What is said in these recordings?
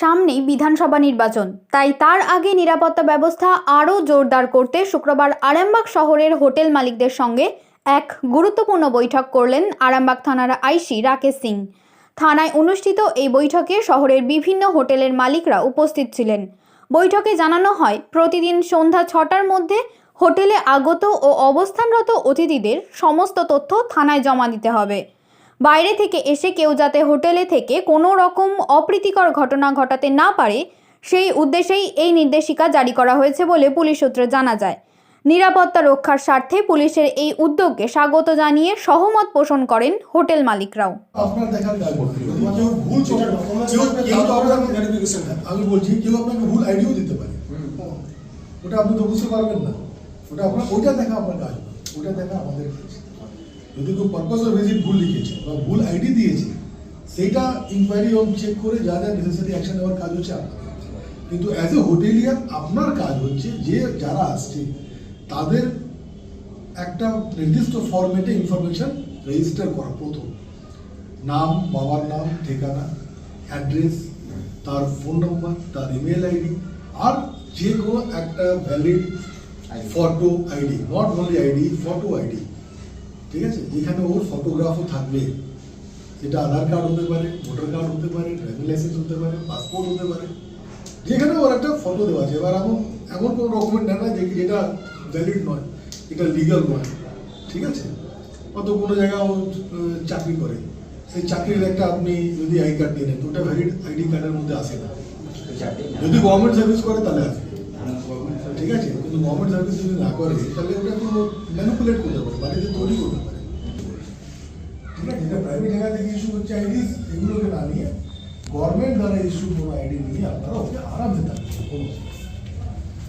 সামনেই বিধানসভা নির্বাচন। তাই তার আগে নিরাপত্তা ব্যবস্থা আরও জোরদার করতে শুক্রবার আরামবাগ শহরের হোটেল মালিকদের সঙ্গে এক গুরুত্বপূর্ণ বৈঠক করলেন আরামবাগ থানার আইসি রাকেশ সিং। থানায় অনুষ্ঠিত এই বৈঠকে শহরের বিভিন্ন হোটেলের মালিকরা উপস্থিত ছিলেন। বৈঠকে জানানো হয়, প্রতিদিন সন্ধ্যা ছটার মধ্যে হোটেলে আগত ও অবস্থানরত অতিথিদের সমস্ত তথ্য থানায় জমা দিতে হবে। বাইরে থেকে এসে কেউ যাতে হোটেলে থেকে কোনো রকম অপ্রীতিকর ঘটনা ঘটাতে না পারে সেই উদ্দেশ্যেই এই নির্দেশিকা জারি করা হয়েছে বলে পুলিশ সূত্রে জানা যায়। নিরাপত্তা রক্ষার স্বার্থে পুলিশের এই উদ্যোগকে স্বাগত জানিয়ে সহমত পোষণ করেন হোটেল মালিকরাও। আমি বলছি কেউ আপনাকে ভুল আইডিও দিতে পারে। ওটা আপনি তো বুঝতে পারবেন না। ওটা আপনার ওইটা দেখা আপনার কাজ। ওটা দেখা আমাদের কাজ। যদি কেউ পারপাস অফ ভিজিট ভুল লিখেছে বা ভুল আইডি দিয়েছে সেইটা ইনকোয়ারি এবং চেক করে যা যা নেসেসারি অ্যাকশন নেওয়ার কাজ হচ্ছে আপনার কিন্তু অ্যাজ এ হোটেলিয়ার আপনার কাজ হচ্ছে যে যারা আসছে তাদের একটা নির্দিষ্ট ফরম্যাটে ইনফরমেশন রেজিস্টার করা প্রথম। নাম বাবার নাম ঠিকানা অ্যাড্রেস তার ফোন নম্বর তার ইমেল আইডি আর যে কোনো একটা valid photo ID not only ID photo ID ঠিক আছে? যেখানে ওর ফটোগ্রাফও থাকবে। সেটা আধার কার্ড হতে পারে ভোটার কার্ড হতে পারে ড্রাইভিং লাইসেন্স হতে পারে পাসপোর্ট হতে পারে। যেখানে ওর একটা ফটো দেওয়া আছে। এবার এমন এমন কোনো ডকুমেন্ট নেয় না যে যেটা ভ্যালিড নয় এটা লিগাল নয়। ঠিক আছে? অত কোনো জায়গায় ও চাকরি করে। সেই চাকরির একটা আপনি যদি আই কার্ড দিয়ে নেন তো ওটা ভ্যালিড আইডি কার্ডের মধ্যে আসে না। যদি গভর্নমেন্ট সার্ভিস করে তাহলে আসবে ঠিক আছে কিন্তু গভর্নমেন্ট সার্ভিস যদি না করে তাহলে ওটা কোনো ম্যানিপুলেট করতে পারে বাড়িতে তৈরি করতে পারে ঠিক আছে যেটা প্রাইভেট জায়গা থেকে ইস্যু হচ্ছে আইডিস এগুলোকে না নিয়ে গভর্নমেন্ট দ্বারা ইস্যু কোনো আইডি নিয়ে আপনারা ওকে আরামসে থাকবেন কোনো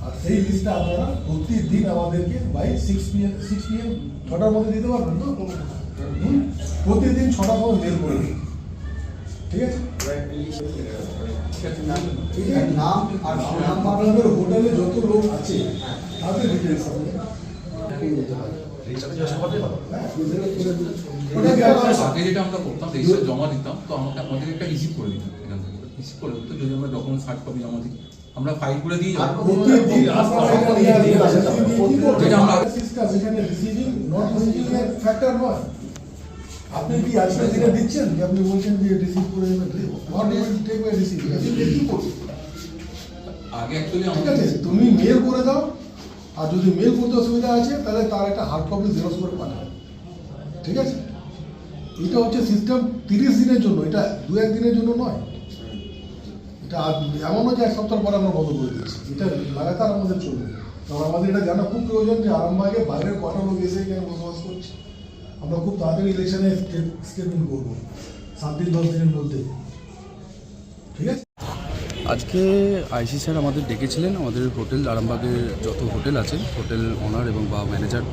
আর সেই লিস্টটা আপনারা প্রতিদিন আমাদেরকে by six PM six PM ছটার মধ্যে দিতে পারবেন তো প্রতিদিন ছটার সময় মেল করে দিন ঠিক আছে? ঠিক আছে? নাম আর ফোন আপনাদের হোটেলে যত লোক আছে তাদের ডিটেলস দিতে পারেন হ্যাঁ, আগে যেটা আমরা করতাম রেজিস্টার জমা দিতাম তো আমাকে আমাদের একটা রিসিভ করে দিতাম এখান থেকে। রিসিভ করে দিত যদি আমরা ডকুমেন্ট হার্ড কপি জমা দিই আমরা ফাইল করে আসবেন। যেটা আমরা- ফ্যাক্টর নয়। আপনি কি আজকে যেটা দিচ্ছেন যে আপনি বলছেন যে রিসিভ করে নেবেন not even take by receive কি আগে অ্যাকচুয়ালি ঠিক আছে তুমি মেল করে দাও আর যদি মেল করতে অসুবিধা আছে তাহলে তার একটা হার্ড কপি জেরক্স করে পাঠাও। ঠিক আছে? এটা হচ্ছে সিস্টেম তিরিশ দিনের জন্য এটা দু এক দিনের জন্য নয়। এটা এমনও যে এক সপ্তাহ পরে আমরা বন্ধ করে দিচ্ছি। এটা লাগাতার আমাদের চলবে। কারণ আমাদের এটা জানা খুব প্রয়োজন যে আরামবাগে বাইরের কটা লোক এসে এখানে বসবাস করছে। আমরা খুব তাড়াতাড়ি ইলেকশনে স্টেটমেন্ট করব। সাত দিন দশ দিনের মধ্যে। ঠিক আছে? আজকে আইসি স্যার আমাদের ডেকেছিলেন, আমাদের হোটেল আরামবাগের যত হোটেল আছে, হোটেল ওনার এবং বা ম্যানেজার,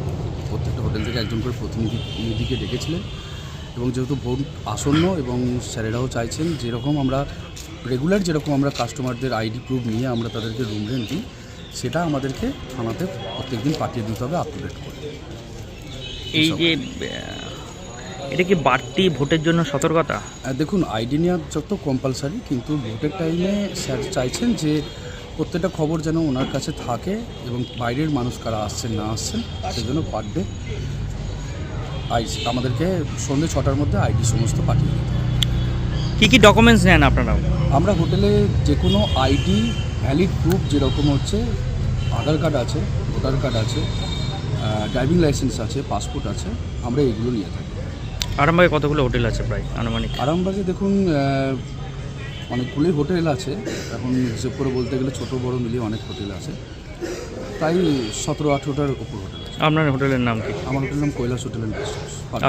প্রত্যেকটা হোটেল থেকে একজন করে প্রতিনিধি, নিধিকে ডেকেছিলেন। এবং যেহেতু ভোট আসন্ন এবং স্যারেরাও চাইছেন, যেরকম আমরা রেগুলার যেরকম আমরা কাস্টমারদের আইডি প্রুফ নিয়ে আমরা তাদেরকে রুম রেন্ট দিই, সেটা আমাদেরকে থানাতে প্রত্যেকদিন পাঠিয়ে দিতে হবে আপ টু ডেট করে। এই যে এটা কি বাড়তি ভোটের জন্য সতর্কতা? দেখুন আইডি নেওয়া যত কম্পালসারি কিন্তু ভোটের টাইমে স্যার চাইছেন যে প্রত্যেকটা খবর যেন ওনার কাছে থাকে এবং বাইরের মানুষ কারা আসছেন না আসছেন সেজন্য পার ডে আমাদেরকে সন্ধ্যে ছটার মধ্যে আইডি সমস্ত পাঠিয়ে দিতে। কি কি ডকুমেন্টস নেন আপনারা? আমরা হোটেলে যে কোনো আইডি ভ্যালিড প্রুফ যেরকম হচ্ছে আধার কার্ড আছে ভোটার কার্ড আছে ড্রাইভিং লাইসেন্স আছে পাসপোর্ট আছে আমরা এগুলো নিয়ে থাকি। আরামবাগে কতগুলো হোটেল আছে প্রায় আনুমানিক? আরামবাগে দেখুন অনেকগুলোই হোটেল আছে। এখন হিসেব করে বলতে গেলে ছোট বড় মিলিয়ে অনেক হোটেল আছে। প্রায় সতেরো আঠেরোটার উপর হোটেল আছে। আপনার হোটেলের নাম কি? আমার হোটেল নাম Kailash hotel and guest house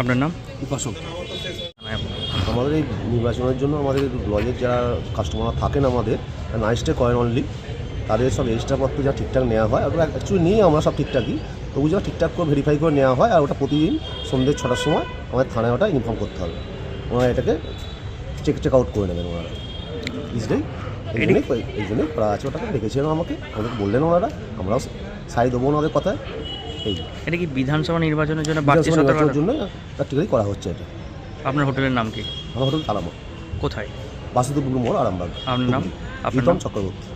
আপনার নাম? উপাসক। আমাদের এই নির্বাচনের জন্য আমাদের লজের যারা কাস্টমার থাকেন আমাদের নাইট স্টে করেন অনলি তাদের সব এক্সট্রাপত্র যা ঠিকঠাক নেওয়া হয় ওটা অ্যাকচুয়ালি নিয়ে আমরা সব ঠিকঠাকই তবু যা ঠিকঠাক করে ভেরিফাই করে নেওয়া হয় আর ওটা প্রতিদিন সন্ধ্যে ছটার সময় আমাদের থানায় ওটা ইনফর্ম করতে হবে। ওনারা এটাকে চেক চেক আউট করে নেবেন ওনারা। বুঝলেই এই জন্যই এই জন্যই করা আছে ওটাকে ডেকেছিলেন আমাকে আমাদেরকে বললেন ওনারা আমরাও সাই দেবো ওনাদের কথায়। এই। এটা কি বিধানসভা নির্বাচনের জন্য নির্বাচনের জন্য প্র্যাকটিক্যালি করা হচ্ছে এটা। আপনার হোটেলের নাম কি? আমার হোটেল তালামা কোথায়? বাসুদেবপুর মোড় আরামবাগ। আপনার নাম? আপনার প্রীতম নাম? চক্রবর্তী।